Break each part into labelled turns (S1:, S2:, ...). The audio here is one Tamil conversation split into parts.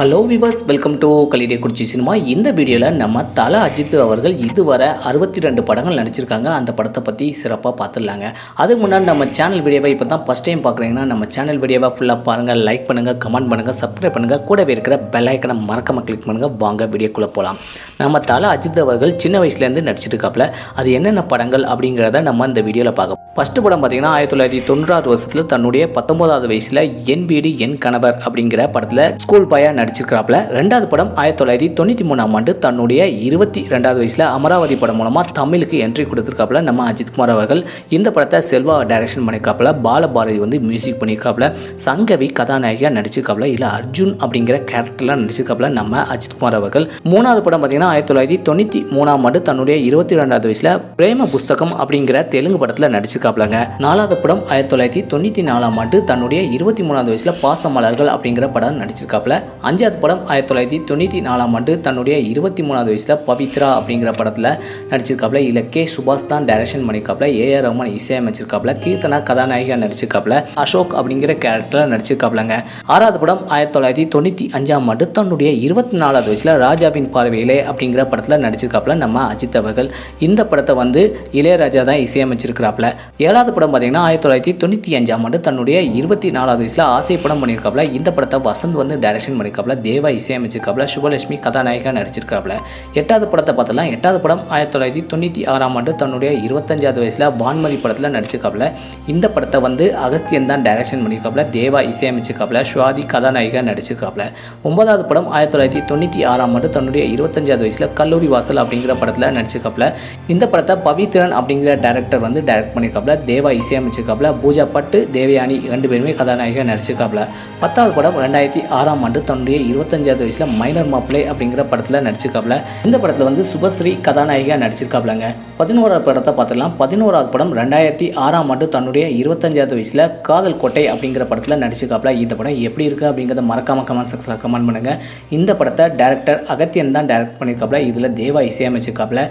S1: ஹலோ விவர்ஸ் வெல்கம் டு கலிடே குறிச்சி சினிமா இந்த வீடியோவில் நம்ம தல அஜித் அவர்கள் இதுவரை அறுபத்தி ரெண்டு படங்கள் நடிச்சிருக்காங்க. அந்த படத்தை பற்றி சிறப்பாக பார்த்துடலாங்க அதுக்கு முன்னாடி நம்ம சேனல் வீடியோவை இப்போ தான் ஃபஸ்ட் டைம் பார்க்குறீங்கன்னா நம்ம சேனல் வீடியோவை ஃபுல்லாக பாருங்கள் லைக் பண்ணுங்கள் கமெண்ட் பண்ணுங்கள் சப்ஸ்கிரைப் பண்ணுங்கள் கூடவே இருக்கிற பெல் ஐக்கனை மறக்காம கிளிக் பண்ணுங்கள் வாங்க வீடியோக்குள்ளே போகலாம் நம்ம தல அஜித் அவர்கள் சின்ன வயசுலேருந்து நடிச்சிட்டு இருக்காப்புல அது என்னென்ன படங்கள் அப்படிங்கிறத நம்ம இந்த வீடியோவில் பார்க்க ஃபஸ்ட்டு படம் பார்த்தீங்கன்னா ஆயிரத்தி தொள்ளாயிரத்தி தொண்ணூறாறு வருஷத்தில் தன்னுடைய பத்தொம்போதாவது வயசில் என் வீடு என் கணவர் அப்படிங்கிற படத்தில் ஸ்கூல் பாயா நடிச்சிருக்கிறாப்புல. ரெண்டாவது படம் ஆயிரத்தி தொள்ளாயிரத்தி தொண்ணூற்றி மூணாம் ஆண்டு தன்னுடைய இருபத்தி ரெண்டாவது வயசில் அமராவதி படம் மூலமாக தமிழுக்கு என்ட்ரி கொடுத்துருக்காப்புல. நம்ம அஜித்குமார் அவர்கள் இந்த படத்தை செல்வா டைரக்ஷன் பண்ணியிருக்காப்புல பாலபாரதி வந்து மியூசிக் பண்ணியிருக்காப்புல சங்கவி கதாநாயகியாக நடிச்சிருக்காப்புல. இல்லை அர்ஜுன் அப்படிங்கிற கேரக்டர்லாம் நடிச்சிருக்காப்புல நம்ம அஜித்குமார் அவர்கள். மூணாவது படம் பார்த்தீங்கன்னா ஆயிரத்தி தொள்ளாயிரத்தி தொண்ணூற்றி மூணாம் ஆண்டு தன்னுடைய இருபத்தி ரெண்டாவது வயசில் பிரேம புஸ்தகம் அப்படிங்கிற தெலுங்கு படத்தில் நடிச்சிருக்காப்புலங்க. நாலாவது படம் ஆயிரத்தி தொள்ளாயிரத்தி தொண்ணூற்றி நாலாம் ஆண்டு தன்னுடைய இருபத்தி மூணாவது வயசில் பாசமலர்கள் அப்படிங்கிற படம் நடிச்சிருக்காப்புல. அஞ்சாவது படம் ஆயிரத்தி தொள்ளாயிரத்தி தொண்ணூற்றி நாலாம் ஆண்டு தன்னுடைய இருபத்தி மூணாவது வயசில் பவித்ரா அப்படிங்கிற படத்தில் நடிச்சிருக்காப்புல. இல்லை கே சுபாஷ் தான் டைரக்ஷன் பண்ணியிருக்காப்புல. ஏஆர் ரஹ்மான் இசையமைச்சிருக்காப்புல. கீர்த்தனா கதாநாயகியாக நடிச்சிருக்காப்புல. அசோக் அப்படிங்கிற கேரக்டரில் நடிச்சிருக்காப்புலங்க. ஆறாவது படம் ஆயிரத்தி தொள்ளாயிரத்தி தொண்ணூற்றி அஞ்சாம் ஆண்டு தன்னுடைய இருபத்தி நாலாவது வயசில் ராஜாவின் பார்வையிலே அப்படிங்கிற படத்தில் நடிச்சிருக்காப்புல நம்ம அஜித் அவர்கள். இந்த படத்தை வந்து இளையராஜா தான் இசையமைச்சிருக்கிறாப்புல. ஏழாவது படம் பார்த்தீங்கன்னா ஆயிரத்தி தொள்ளாயிரத்தி தொண்ணூற்றி அஞ்சாம் ஆண்டு தன்னுடைய இருபத்தி நாலாவது வயசில் ஆசை படம் பண்ணியிருக்காப்புல. இந்த படத்தை வசந்த் வந்து டைரக்ஷன் பண்ணியிருக்காப்புல தேவா இசையமைச்சிருக்காப்புல சுபலட்சுமி கதாநாயகா நடிச்சிருக்காப்புல எட்டாவது படத்தை பார்த்தலாம் எட்டாவது படம் ஆயிரத்தி தொள்ளாயிரத்தி தொண்ணூற்றி ஆறாம் ஆண்டு தன்னுடைய இருபத்தஞ்சாவது வயசில் வான்மதி படத்தில் நடிச்சிருக்காப்புல இந்த படத்தை வந்து அகஸ்தியன் தான் டைரக்ஷன் பண்ணியிருக்காப்புல தேவா இசையமைச்சிருக்காப்புல சுவாதி கதாநாயகா நடிச்சிருக்காப்புல ஒன்பதாவது படம் ஆயிரத்தி தொள்ளாயிரத்தி தொண்ணூற்றி ஆறாம் ஆண்டு தன்னுடைய இருபத்தஞ்சாவது வயசில் கல்லூரி வாசல் அப்படிங்கிற படத்தில் நடிச்சிருக்காப்புல இந்த படத்தை பவித்ரன் அப்படிங்கிற டைரக்டர் வந்து டைரக்ட் பண்ணியிருக்காப்புல தேவா இசையமைச்சிருக்காப்புல பூஜா பட்டு தேவயானி ரெண்டு பேருமே கதாநாயகா நடிச்சிருக்காப்புல பத்தாவது படம் ரெண்டாயிரத்தி ஆறாம் ஆண்டு தன்னுடைய இருபத்தஞ்சாவது வயசில் மைனர் மாப்பிளை அப்படிங்கிற படத்தில் நடிச்சிருக்காப்புல இந்த படத்தில் வந்து சுபஸ்ரீ கதாநாயகியாக நடிச்சிருக்காப்புலங்க பதினோராவது படத்தை பார்த்துக்கலாம் பதினோராவது படம் ரெண்டாயிரத்தி ஆறாம் ஆண்டு தன்னுடைய இருபத்தஞ்சாவது வயசில் காதல் கோட்டை அப்படிங்கிற படத்தில் நடிச்சிருக்காப்புல இந்த படம் எப்படி இருக்குது அப்படிங்கிறத மறக்காம கமெண்ட் செக்ஷனில் கமெண்ட் பண்ணுங்கள் இந்த படத்தை டேரக்டர் அகத்தியன் தான் டைரக்ட் பண்ணியிருக்காப்புல இதில் தேவா இசையமைச்சிருக்காப்புல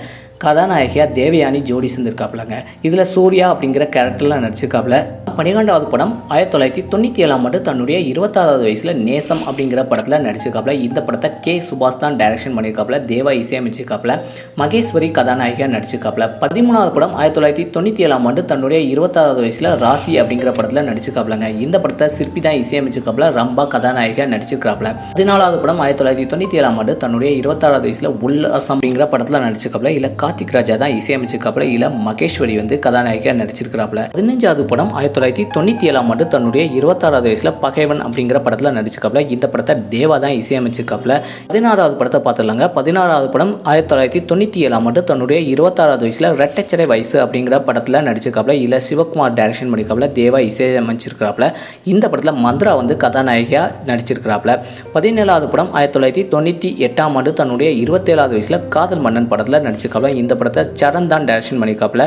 S1: கதாநாயகியாக தேவயானி ஜோடி சேர்ந்திருக்காப்புலங்க. இதில் சூர்யா அப்படிங்கிற கேரக்டரில் நடிச்சிருக்காப்புல. பன்னிரெண்டாவது படம் ஆயிரத்தி தொள்ளாயிரத்தி தொண்ணூற்றி ஏழாம் ஆண்டு தன்னுடைய இருபத்தாறாவது வயசில் நேசம் அப்படிங்கிற படத்தில் நடிச்சிருக்காப்புல. இந்த படத்தை கே சுபாஷ் தான் டைரக்ஷன் பண்ணியிருக்காப்புல. தேவா இசையமைச்சிருக்காப்புல. மகேஸ்வரி கதாநாயகியாக நடிச்சிருக்காப்புல. பதிமூணாவது படம் ஆயிரத்தி தொள்ளாயிரத்தி தொண்ணூற்றி ஏழாம் ஆண்டு தன்னுடைய இருபத்தாறாவது வயசில் ராசி அப்படிங்கிற படத்தில் நடிச்சிருக்காப்புலங்க. இந்த படத்தை சிற்பி தான் இசையமைச்சிருக்காப்புல. ரம்பா கதாநாயகியாக நடிச்சிருக்காப்புல. பதினாலாவது படம் ஆயிரத்தி தொள்ளாயிரத்தி தொண்ணூற்றி ஏழாம் ஆண்டு தன்னுடைய இருபத்தாறாவது வயசில் உல்லாசம் அப்படிங்கிற படத்தில் நடிச்சிருக்காப்புல. இல்லை கார்த்திக் ராஜா தான் இசையமைச்சிருக்காப்புல இல்லை மகேஸ்வரி வந்து கதாநாயகியாக நடிச்சிருக்கிறாப்புல. பதினஞ்சாவது படம் ஆயிரத்தி தொள்ளாயிரத்தி தொண்ணூற்றி ஏழாம் ஆண்டு தன்னுடைய இருபத்தாறாவது வயசில் பகைவன் அப்படிங்கிற படத்தில் நடிச்சிருக்காப்புல. இந்த படத்தை தேவா தான் இசையமைச்சிருக்காப்புல. பதினாறாவது படத்தை பார்த்துடலாங்க. பதினாறாவது படம் ஆயிரத்தி தொள்ளாயிரத்தி தொண்ணூற்றி ஏழாம் ஆண்டு தன்னுடைய இருபத்தாறாவது வயசில் ரெட்டச்சரை வயசு அப்படிங்கிற படத்தில் நடிச்சிருக்காப்புல. இல்லை சிவகுமார் டைரக்ஷன் பண்ணியிருக்காப்புல தேவா இசையமைச்சிருக்கிறாப்புல. இந்த படத்தில் மந்த்ரா வந்து கதாநாயகியாக நடிச்சிருக்கிறாப்புல. பதினேழாவது படம் ஆயிரத்தி தொள்ளாயிரத்தி தொண்ணூற்றி எட்டாம் ஆண்டு தன்னுடைய இருபத்தேழாவது வயசில் காதல் மன்னன் படத்தில் நடிச்சிருக்காப்புல. இந்த படத்தை சரண் தான் டைரக்ஷன் பண்ணியிருக்காப்புல.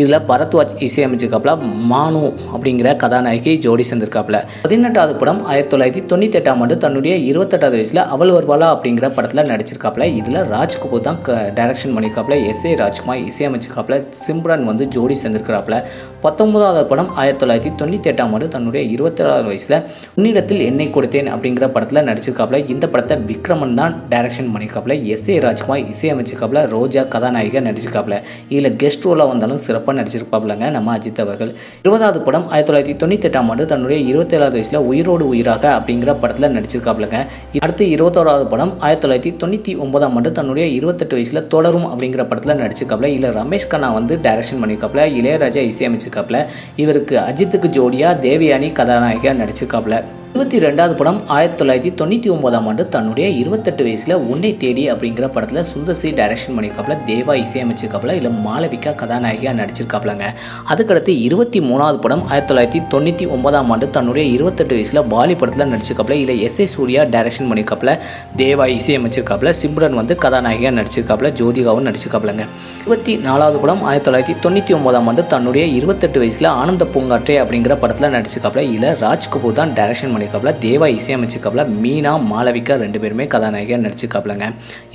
S1: இதில் பரத்வாஜ் இசையமைச்சிருக்காப்புல மானு அப்படிங்கிற கதாநாயகி ஜோடி சேர்ந்திருக்காப்புல. பதினெட்டாவது படம் ஆயிரத்தி தொள்ளாயிரத்தி தொண்ணூற்றி எட்டாம் ஆண்டு தன்னுடைய இருபத்தெட்டாவது வயசில் அவள் வருவாளா அப்படிங்கிற படத்தில் நடிச்சிருக்காப்புல. இதில் ராஜ்கபூர் தான் டைரக்ஷன் பண்ணியிருக்காப்புல. எஸ் ஏ ராஜ்குமார் இசையமைச்சிருக்காப்புல. சிம்ரன் வந்து ஜோடி சேர்ந்திருக்கிறாப்புல. பத்தொன்பதாவது படம் ஆயிரத்தி தொள்ளாயிரத்தி தொண்ணூற்றி எட்டாம் ஆண்டு தன்னுடைய இருபத்தேழாவது வயசில் உன்னிடத்தில் என்னை கொடுத்தேன் அப்படிங்கிற படத்தில் நடிச்சிருக்காப்புல. இந்த படத்தை விக்ரமன் தான் டைரக்ஷன் பண்ணியிருக்காப்புல. எஸ் ஏ ராஜ்குமார் இசையமைச்சிருக்காப்புல. ரோஜா கதாநாயகி கதாநாயகியாக நடிச்சிருக்காப்புல இதில் கெஸ்ட் ரோலாக வந்தாலும் சிறப்பாக நடிச்சிருப்பாப்லங்க நம்ம அஜித் அவர்கள். இருபதாவது படம் ஆயிரத்தி தொள்ளாயிரத்தி தொண்ணூத்தெட்டாம் எட்டாம் ஆண்டு தன்னுடைய இருபத்தேழாவது வயசில் உயிரோடு உயிராக அப்படிங்கிற படத்தில் நடிச்சிருக்காப்புலங்க அடுத்து இருபத்தோராவது படம் ஆயிரத்தி தொள்ளாயிரத்தி தொண்ணூற்றி ஒன்பதாம் ஆண்டு தன்னுடைய இருபத்தெட்டு வயசில் தொடரும் அப்படிங்கிற படத்தில் நடிச்சிருக்காப்புல இல்லை ரமேஷ் கண்ணா வந்து டைரக்ஷன் பண்ணியிருக்காப்புல இளையராஜா இசையமைச்சிருக்காப்புல இவருக்கு அஜித்துக்கு ஜோடியாக தேவயானி கதாநாயகியாக நடிச்சிருக்காப்புல இருபத்தி ரெண்டாவது படம் ஆயிரத்தி தொள்ளாயிரத்தி தொண்ணூற்றி ஒன்பதாம் ஆண்டு தன்னுடைய இருபத்தெட்டு வயசில் உன்னை தேடி அப்படிங்கிற படத்தில் சுந்தர்சி டைரக்ஷன் பண்ணியிருக்காப்புல தேவா இசையமைச்சிருக்காப்புல இல்லை மாளவிகா கதாநாயகியாக நடிச்சிருக்காப்புலங்க. அதுக்கடுத்து இருபத்தி மூணாவது படம் ஆயிரத்தி தொள்ளாயிரத்தி தொண்ணூற்றி ஒன்பதாம் ஆண்டு தன்னுடைய இருபத்தெட்டு வயசில் பாலி படத்தில் நடிச்சிருக்காப்புல இல்லை எஸ் ஏ சூர்யா டைரக்ஷன் பண்ணியிருக்காப்புல தேவா இசையமைச்சிருக்காப்புல சிம்ரன் வந்து கதாநாயகியாக நடிச்சிருக்காப்புல ஜோதிகாவும் நடிச்சிருக்காப்புலங்க. இருபத்தி நாலாவது படம் ஆயிரத்தி தொள்ளாயிரத்தி தொண்ணூற்றி ஒன்பதாம் ஆண்டு தன்னுடைய இருபத்தெட்டு வயசில் ஆனந்த பூங்காற்றே அப்படிங்கிற படத்தில் நடிச்சிருக்காப்புல இல்லை ராஜ்கபூர் தான் டைரக்ஷன் பண்ணியிருக்காப்புல தேவா இசையமைச்சிருக்காப்புல மீனா மாளவிகா ரெண்டு பேருமே கதாநாயகியாக நடிச்சிருக்காப்புலங்க.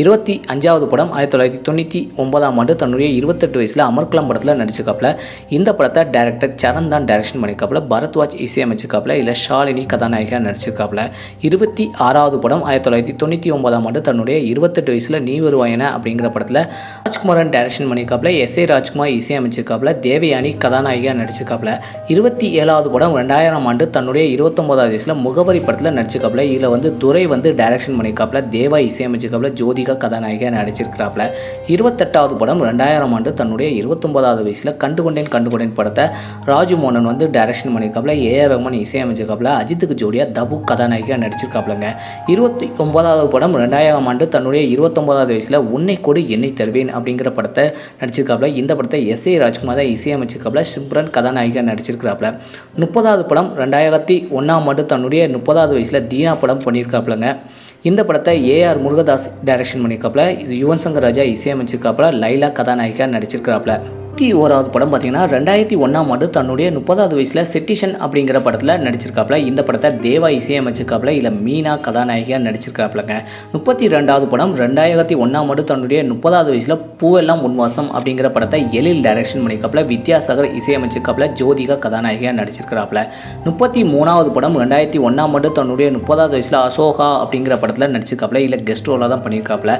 S1: இருபத்தி அஞ்சாவது படம் ஆயிரத்தி தொள்ளாயிரத்தி தொண்ணூற்றி ஒன்பதாம் ஆண்டு தன்னுடைய இருபத்தெட்டு வயசில் அமர்குளம் படத்தில் நடிச்சிருக்காப்புல. இந்த படத்தை டைரக்டர் சரண் தான் டைரக்ஷன் பண்ணியிருக்காப்புல. பரத்வாஜ் இசையமைச்சிருக்காப்புல இல்லை ஷாலினி கதாநாயகியாக நடிச்சிருக்காப்புல. இருபத்தி ஆறாவது படம் ஆயிரத்தி தொள்ளாயிரத்தி தொண்ணூற்றி ஒன்பதாம் ஆண்டு தன்னுடைய இருபத்தெட்டு வயசில் நீ வருவாயன அப்படிங்கிற படத்தில் ராஜ்குமாரன் டைரக்ஷன் பண்ணியிருக்காப்புல. எஸ் ஏ ராஜ்குமார் இசையமைச்சிருக்காப்புல தேவயானி கதாநாயகியாக நடிச்சிருக்காப்புல. இருபத்தி ஏழாவது படம் ரெண்டாயிரம் ஆண்டு தன்னுடைய இருபத்தொன்பதாவது வயசில் முகவரி படத்தில் நடிச்சிருக்காப்புல இதில் வந்து துரை வந்து டைரக்ஷன் பண்ணியிருக்காப்புல தேவா இசையமைச்சிருக்காப்புல ஜோதிகா கதாநாயகியாக நடிச்சிருக்காப்புல இருபத்தெட்டாவது படம் ரெண்டாயிரம் ஆண்டு தன்னுடைய இருபத்தொம்போதாவது வயசில் கண்டுகொண்டேன் கண்டுகொண்டேன் படத்தை ராஜு மோகன் வந்து டைரக்ஷன் பண்ணியிருக்காப்புல ஏஆர் ரமன் இசையமைச்சிருக்காப்புல அஜித்துக்கு ஜோடியாக தபு கதாநாயகியாக நடிச்சிருக்காப்புலங்க இருபத்தி ஒன்பதாவது படம் ரெண்டாயிரம் ஆண்டு தன்னுடைய இருபத்தொம்போதாவது வயசில் உன்னை கொடு என்னை தருவேன் அப்படிங்கிற படத்தை நடிச்சிருக்காப்புல இந்த படத்தை எஸ் ஏ ராஜ்குமார் தான் இசையமைச்சிருக்காப்புல சிம்ரன் கதாநாயகியாக நடிச்சிருக்கிறாப்புல முப்பதாவது படம் ரெண்டாயிரத்தி ஒன்றாம் ஆண்டு தன்னுடைய முப்பதாவது வயசில் தீனா படம் பண்ணியிருக்காப்புலங்க. இந்த படத்தை ஏஆர் முருகதாஸ் டைரக்ஷன் பண்ணியிருக்காப்புல. இது யுவன் சங்கர் ராஜா இசையமைச்சிருக்காப்புல. லைலா கதாநாயகியாக நடிச்சிருக்கிறாப்புல. முப்பத்தி ஓராவது படம் பார்த்தீங்கன்னா ரெண்டாயிரத்தி ஒன்றாம் ஆண்டு தன்னுடைய முப்பதாவது வயசில் செட்டிஷன் அப்படிங்கிற படத்தில் நடிச்சிருக்காப்புல. இந்த படத்தை தேவா இசையமைச்சிருக்காப்புல இல்லை மீனா கதாநாயகியாக நடிச்சிருக்காப்புலங்க. முப்பத்தி ரெண்டாவது படம் ரெண்டாயிரத்தி ஒன்றாம் ஆண்டு தன்னுடைய முப்பதாவது வயசில் பூவெல்லாம் உன்வாசம் அப்படிங்கிற படத்தை எழில் டைரக்ஷன் பண்ணியிருக்காப்புல வித்யாசாகர் இசையமைச்சிருக்காப்புல ஜோதிகா கதாநாயகியாக நடிச்சிருக்கிறாப்புல முப்பத்தி மூணாவது படம் ரெண்டாயிரத்தி ஒன்றாம் ஆண்டு தன்னுடைய முப்பதாவது வயசில் அசோகா அப்படிங்கிற படத்தில் நடிச்சிருக்காப்புல இல்லை கெஸ்ட் ரோலாக தான் பண்ணியிருக்காப்புல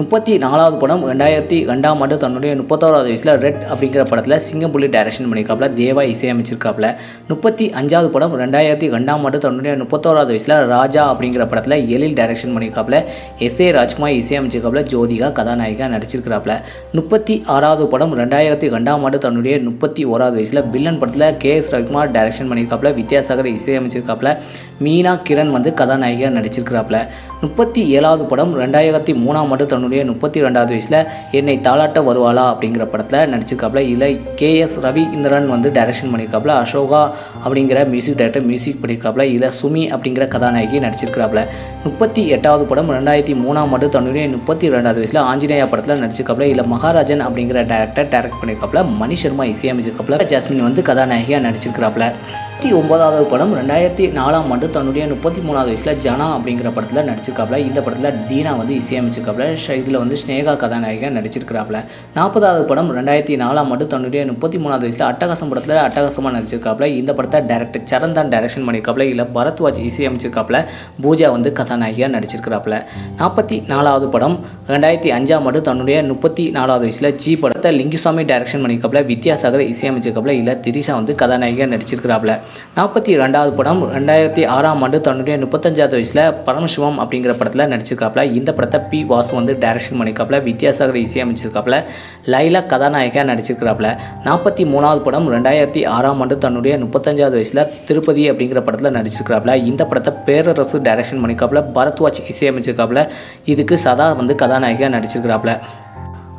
S1: முப்பத்தி நாலாவது படம் ரெண்டாயிரத்தி ரெண்டாம் ஆண்டு தன்னுடைய முப்பத்தோராவது வயசில் ரெட் அப்படிங்கிற படத்தில் சிங்கம்புள்ளி டைரக்ஷன் பண்ணியிருக்காப்புல தேவா இசையமைச்சிருக்காப்புல. முப்பத்தி அஞ்சாவது படம் ரெண்டாயிரத்தி ரெண்டாம் ஆண்டு தன்னுடைய முப்பத்தோராவது வயசில் ராஜா அப்படிங்கிற படத்தில் எழில் டைரக்ஷன் பண்ணியிருக்காப்புல. எஸ் ஏ ராஜ்குமார் இசையமைச்சிருக்காப்புல ஜோதிகா கதாநாயகா நடிச்சிருக்கிறாப்புல. முப்பத்தி ஆறாவது படம் ரெண்டாயிரத்தி ரெண்டாம் ஆண்டு தன்னுடைய முப்பத்தி ஓராவது வயசில் வில்லன் படத்தில் கே எஸ் ரவிக்குமார் டைரக்ஷன் பண்ணியிருக்காப்புல. வித்யாசாகர் இசையமைச்சிருக்காப்புல. மீனா கிரண் வந்து கதாநாயகியாக நடிச்சிருக்கிறாப்புல. முப்பத்தி ஏழாவது படம் ரெண்டாயிரத்தி மூணாம் ஆண்டு தன்னுடைய முப்பத்தி ரெண்டாவது வயசில் என்னை தாளாட்ட வருவாளா அப்படிங்கிற படத்தில் நடிச்சிருக்காப்புல. இல்லை கே எஸ் ரவீந்திரன் வந்து டைரக்ஷன் பண்ணியிருக்காப்புல. அசோகா அப்படிங்கிற மியூசிக் டைரக்டர் மியூசிக் பண்ணியிருக்காப்புல. இல்லை சுமி அப்படிங்கிற கதாநாயகி நடிச்சிருக்கிறாப்புல. முப்பத்தி எட்டாவது படம் ரெண்டாயிரத்தி மூணாம் ஆண்டு தன்னுடைய முப்பத்தி ரெண்டாவது வயசில் ஆஞ்சநேயா படத்தில் நடிச்சிருக்காப்புல. இல்லை மகாராஜன் அப்படிங்கிற டேரக்டர் டேரக்ட் பண்ணியிருக்காப்புல. மணி சர்மா இசையமைச்சிருக்காப்புல. ஜாஸ்மின் வந்து கதாநாயகியாக நடிச்சிருக்கிறாப்புல. முப்பத்தி ஒன்பதாவது படம் ரெண்டாயிரத்தி நாலாம் ஆண்டு தன்னுடைய முப்பத்தி மூணாவது வயசில் ஜனா அப்படிங்கிற படத்தில் நடிச்சிருக்காப்புல இந்த படத்தில் தீனா வந்து இசையமைச்சிருக்காப்புல இதில் வந்து ஸ்னேகா கதாநாயகன் நடிச்சிருக்கிறாப்புல நாற்பதாவது படம் ரெண்டாயிரத்தி நாலாம் ஆண்டு தன்னுடைய முப்பத்தி மூணாவது வயசில் அட்டகாசம் படத்தில் அட்டகாசமாக நடிச்சிருக்காப்புல இந்த படத்தை டேரக்டர் சரண் தான் டைரக்ஷன் பண்ணியிருக்காப்புல இல்லை பரத்வாஜ் இசையமைச்சிருக்காப்புல பூஜா வந்து கதாநாயகியாக நடிச்சிருக்கிறாப்புல நாற்பத்தி நாலாவது படம் ரெண்டாயிரத்தி அஞ்சாம் ஆண்டு தன்னுடைய முப்பத்தி நாலாவது வயசில் ஜி படத்தை லிங்குசாமி டைரக்ஷன் பண்ணியிருக்காப்புல வித்யாசாகர் இசையமைச்சிருக்காப்புல இல்லை திரிஷா வந்து கதாநாயகியாக நடிச்சிருக்கிறாப்புல நாற்பத்தி ரெண்டாவது படம் ரெண்டாயிரத்தி ஆறாம் ஆண்டு தன்னுடைய முப்பத்தஞ்சாவது வயசில் பரமசிவம் அப்படிங்கிற படத்தில் நடிச்சிருக்காப்புல. இந்த படத்தை பி வாசு வந்து டைரக்ஷன் பண்ணியிருக்காப்புல. வித்யாசாகர் இசையமைச்சிருக்காப்புல. லைலா கதாநாயகா நடிச்சிருக்கிறாப்புல நாற்பத்தி மூணாவது படம் ரெண்டாயிரத்தி ஆறாம் ஆண்டு தன்னுடைய முப்பத்தஞ்சாவது வயசில் திருப்பதி அப்படிங்கிற படத்தில் நடிச்சிருக்கிறாப்புல இந்த படத்தை பேரரசு டைரக்ஷன் பண்ணியிருக்காப்புல. பரத்வாஜ் இசையமைச்சிருக்காப்புல. இதுக்கு சதா வந்து கதாநாயகியாக நடிச்சிருக்கிறாப்புல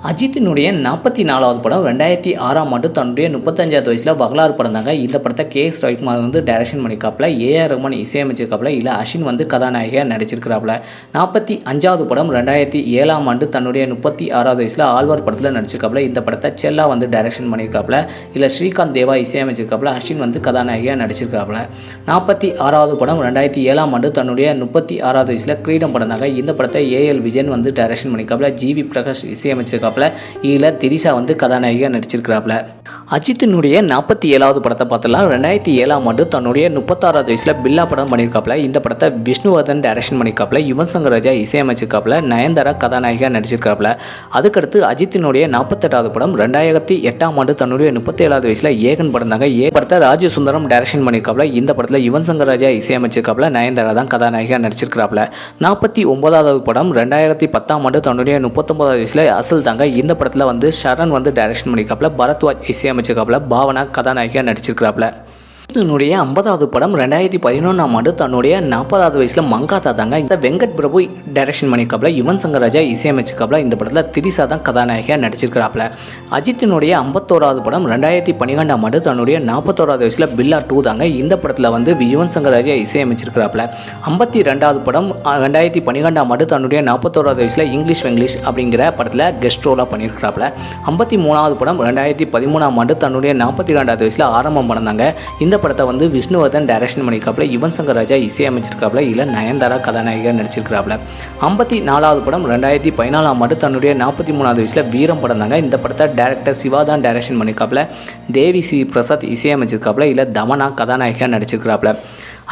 S1: அஜித்தினுடைய நாற்பத்தி நாலாவது படம் ரெண்டாயிரத்தி ஆறாம் ஆண்டு தன்னுடைய முப்பத்தஞ்சாவது வயசில் வரலாறு படம் தாங்க இந்த படத்தை கே எஸ் ரவிக்குமார் வந்து டைரக்ஷன் பண்ணியிருக்காப்புல ஏஆர் ரஹ்மான் இசையமைச்சிருக்காப்புல இல்லை அஷின் வந்து கதாநாயகியாக நடிச்சிருக்கிறாப்புல. நாற்பத்தி அஞ்சாவது படம் ரெண்டாயிரத்தி ஏழாம் ஆண்டு தன்னுடைய முப்பத்தி ஆறாவது வயசில் ஆழ்வார் படத்தில் நடிச்சிருக்காப்புல. இந்த படத்தை செல்லா வந்து டைரக்ஷன் பண்ணியிருக்காப்புல. இல்லை ஸ்ரீகாந்த் தேவா இசையமைச்சிருக்காப்புல அஷின் வந்து கதாநாயகியாக நடிச்சிருக்காப்புல நாற்பத்தி ஆறாவது படம் ரெண்டாயிரத்தி ஏழாம் ஆண்டு தன்னுடைய முப்பத்தி ஆறாவது வயசில் கிரீடம் படம் தாங்க இந்த படத்தை ஏஎல் விஜயன் வந்து டைரக்ஷன் பண்ணியிருக்காப்புல. ஜிவி பிரகாஷ் இசையமைச்சிருக்காப்புல. இதில் திரிஷா வந்து கதாநாயகியாக நடிச்சிருக்கிறாப்புல. அஜித்தினுடைய நாற்பத்தி ஏழாவது படத்தை பார்த்தலாம் ரெண்டாயிரத்தி ஏழாம் ஆண்டு தன்னுடைய முப்பத்தாறாவது வயசில் பில்லா படம் பண்ணியிருக்காப்புல. இந்த படத்தை விஷ்ணுவர்தன் டைரக்ஷன் பண்ணியிருக்காப்புல. யுவன் சங்கர் ராஜா இசையமைச்சிருக்காப்புல. நயன்தாரா கதாநாயகா நடிச்சிருக்காப்புல. அதுக்கடுத்து அஜித்தினுடைய நாற்பத்தெட்டாவது படம் ரெண்டாயிரத்தி எட்டாம் ஆண்டு தன்னுடைய முப்பத்தேழாவது வயசில் ஏகன் படம் தாங்க ஏ படத்தை ராஜு சுந்தரம் டைரக்ஷன் பண்ணியிருக்காப்புல. இந்த படத்தில் யுவன் சங்கர் ராஜா இசையமைச்சிருக்காப்புல. நயன்தாரா தான் கதாநாயகா நடிச்சிருக்காப்புல நாற்பத்தி ஒன்பதாவது படம் ரெண்டாயிரத்தி பத்தாம் ஆண்டு தன்னுடைய முப்பத்தொன்பதாவது வயசில் அசல் தாங்க. இந்த படத்தில் வந்து சரண் வந்து டைரக்ஷன் பண்ணியிருக்காப்புல. பரத்வாஜ் இசையமைச்சிருக்காப்புல பாவனா கதாநாயகியாக நடிச்சிருக்கிறாப்புல. இதனுடைய ஐம்பதாவது படம் ரெண்டாயிரத்தி பதினொன்றாம் ஆண்டு தன்னுடைய நாற்பதாவது வயசில் மங்காத்தா தாங்க இந்த வெங்கட் பிரபு டைரக்ஷன் பண்ணியிருக்காப்புல யுவன் சங்கர் ராஜா இசையமைச்சிருக்காப்புல இந்த படத்தில் திரிசா தான் கதாநாயகியாக நடிச்சிருக்கிறாப்புல அஜித்தினுடைய ஐம்பத்தோராவது படம் ரெண்டாயிரத்தி பன்னிரெண்டாம் ஆண்டு தன்னுடைய நாற்பத்தோராவது வயசில் பில்லா டூ தாங்க இந்த படத்தில் வந்து யுவன் சங்கர் ராஜா இசையமைச்சிருக்கிறாப்புல ஐம்பத்தி ரெண்டாவது படம் ரெண்டாயிரத்தி பன்னிரெண்டாம் ஆண்டு தன்னுடைய நாற்பத்தோராவது வயசில் இங்கிலீஷ் வெங்கிலீஷ் அப்படிங்கிற படத்தில் கெஸ்ட் ரோலாக பண்ணியிருக்கிறாப்புல ஐம்பத்தி மூணாவது படம் ரெண்டாயிரத்தி பதிமூணாம் ஆண்டு தன்னுடைய நாற்பத்தி ரெண்டாவது வயசில் ஆரம்பம் பண்ணாங்க இந்த இந்த படத்தை வந்து விஷ்ணுவர்தன் டைரக்ஷன் பண்ணியிருக்காப்புல யுவன் சங்கர் ராஜா இசையமைச்சிருக்காப்புல இல்லை நயன்தாரா கதாநாயகர் நடிச்சிருக்காப்புல ஐம்பத்தி நாலாவது படம் ரெண்டாயிரத்தி பதினாலாம் ஆண்டு தன்னுடைய நாற்பத்தி மூணாவது வயசில் வீரம் படம் தாங்க. இந்த படத்தை டேரக்டர் சிவா தான் டைரக்ஷன் பண்ணியிருக்காப்புல. தேவி சி பிரசாத் இசையமைச்சிருக்காப்புல இல்லை தமனா கதாநாயகியாக நடிச்சிருக்கிறாப்புல.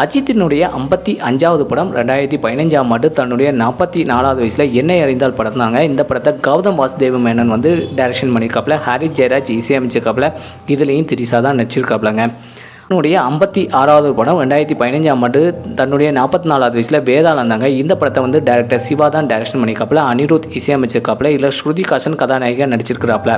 S1: அஜித்தினுடைய ஐம்பத்தி அஞ்சாவது படம் ரெண்டாயிரத்தி பதினஞ்சாம் ஆண்டு தன்னுடைய நாற்பத்தி நாலாவது வயசில் என்னை அறிந்தால் படம் தாங்க. இந்த படத்தை கௌதம் வாசுதேவ மேனன் வந்து டைரக்ஷன் பண்ணியிருக்காப்புல. ஹாரிஸ் ஜெயராஜ் இசையமைச்சிருக்காப்புல. இதுலேயும் திரிசா தான் நடிச்சிருக்காப்புலங்க. தன்னுடைய ஐம்பத்தி ஆறாவது படம் ரெண்டாயிரத்தி பதினஞ்சாம் ஆண்டு தன்னுடைய நாற்பத்தி நாலாவது வயசில் வேதானந்தாங்க இந்த படத்தை வந்து டேரக்டர் சிவா தான் டைரக்ஷன் பண்ணியிருக்காப்புல அனிருத் இசையமைச்சிருக்காப்புல இல்லை ஸ்ருதி காசன் கதாநாயகர் நடிச்சிருக்கிறாப்புல.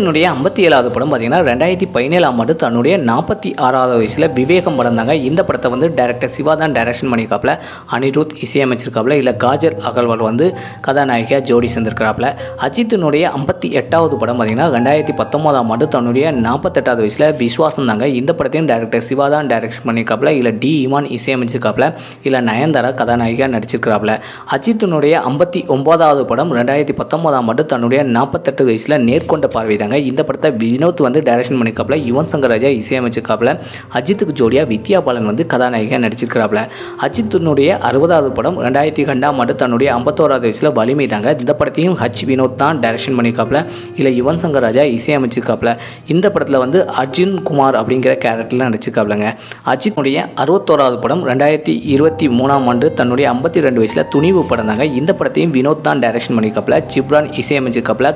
S1: என்னுடைய ஐம்பத்தி ஏழாவது படம் பார்த்தீங்கன்னா ரெண்டாயிரத்தி பதினேழாம் ஆண்டு தன்னுடைய நாற்பத்தி ஆறாவது வயசில் விவேகம் படம் தாங்க இந்த படத்தை வந்து டேரக்டர் சிவா தான் டைரக்ஷன் பண்ணியிருக்காப்புல. அனிருத் இசையமைச்சிருக்காப்புல. இல்லை காஜல் அகர்வால் வந்து கதாநாயகியாக ஜோடி சேர்ந்திருக்கிறாப்புல. அஜித்தினுடைய ஐம்பத்தி எட்டாவது படம் பார்த்தீங்கன்னா ரெண்டாயிரத்தி பத்தொம்போதாம் ஆண்டு தன்னுடைய நாற்பத்தெட்டாவது வயசில் விஸ்வாசம் தாங்க. இந்த படத்தையும் டேரக்டர் சிவா தான் டைரக்ஷன் பண்ணியிருக்காப்புல. இல்லை டி இமான் இசையமைச்சிருக்காப்புல. இல்லை நயன்தாரா கதாநாயகியாக நடிச்சிருக்கிறாப்புல. அஜித்தினுடைய ஐம்பத்தி ஒன்பதாவது படம் ரெண்டாயிரத்தி பத்தொம்போதாம் ஆண்டு தன்னுடைய நாற்பத்தெட்டு வயசில் நேர்கொண்ட பார்வை தாங்க இந்த படத்தை வினோத் வந்து டைரக்ஷன் பண்ணியிருக்காப்புல யுவன் சங்கர் ராஜா இசையமைச்சிருக்காப்புல அஜித்துக்கு ஜோடியாக வித்யா பாலன் வந்து கதாநாயகியாக நடிச்சிருக்கிறாப்புல. அஜித்தினுடைய அறுபதாவது படம் ரெண்டாயிரத்தி ரெண்டாம் ஆண்டு தன்னுடைய ஐம்பத்தோராவது வயசில் வலிமை தாங்க இந்த படத்தையும் ஹச் வினோத் தான் டைரக்ஷன் பண்ணியிருக்காப்புல இல்லை யுவன் சங்கர் ராஜா இசையமைச்சிருக்காப்புல. இந்த படத்தில் வந்து அர்ஜுன் குமார் அப்படிங்கிற கேரக்டரில் நடிச்சிருக்காப்புலங்க. அஜித்துடைய அறுபத்தோராவது படம் ரெண்டாயிரத்தி இருபத்தி மூணாம் ஆண்டு தன்னுடைய ஐம்பத்தி ரெண்டு வயசில் துணிவு படம் தாங்க இந்த படத்தையும் வினோத் தான் டைரக்ஷன் பண்ணியிருக்காப்புல ஜிப்ரான் இசையமைச்சிருக்காப்புல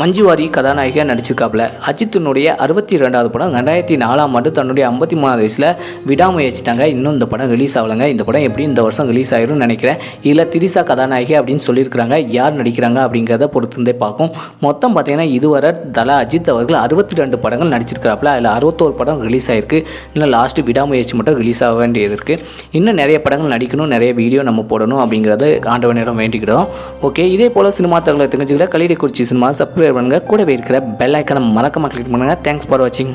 S1: மஞ்சுவாரி கதாநாயகியாக நடிச்சிருக்காப்புல அஜித்தினுடைய அறுபத்தி ரெண்டாவது படம் ரெண்டாயிரத்தி நாலாம் ஆண்டு தன்னுடைய ஐம்பத்தி மூணாவது வயசில் விடாமுயற்சிட்டாங்க. இன்னும் இந்த படம் ரிலீஸ் ஆகலைங்க. இந்த படம் எப்படி இந்த வருஷம் ரிலீஸ் ஆயிரும்னு நினைக்கிறேன். இதில் திரிசா கதாநாயகி அப்படின்னு சொல்லியிருக்கிறாங்க. யார் நடிக்கிறாங்க அப்படிங்கிறத பொறுத்திருந்தே பார்க்கும் மொத்தம் பார்த்தீங்கன்னா இதுவரை தலா அஜித் அவர்கள் அறுபத்தி ரெண்டு படங்கள் நடிச்சிருக்கிறாப்புல அதில் அறுபத்தோரு படம் ரிலீஸ் ஆயிருக்கு. இன்னும் லாஸ்ட்டு விடாமுயற்சி மட்டும் ரிலீஸ் ஆக வேண்டியது இருக்குது இன்னும் நிறைய படங்கள் நடிக்கணும் நிறைய வீடியோ நம்ம போடணும் அப்படிங்கிறத ஆண்டவனிடம் வேண்டிக்கிடும் ஓகே இதே போல் சினிமா தகவலை தெரிஞ்சுக்கிட்ட கலிடை குறிச்சி சினிமா சப்ஸ்கிரைப் பண்ணுங்கள் கூடவே இருக்கிற பெல் ஐக்கனை மறக்காமல் கிளிக் பண்ணுங்கள் தேங்க்ஸ் ஃபார் வாட்சிங்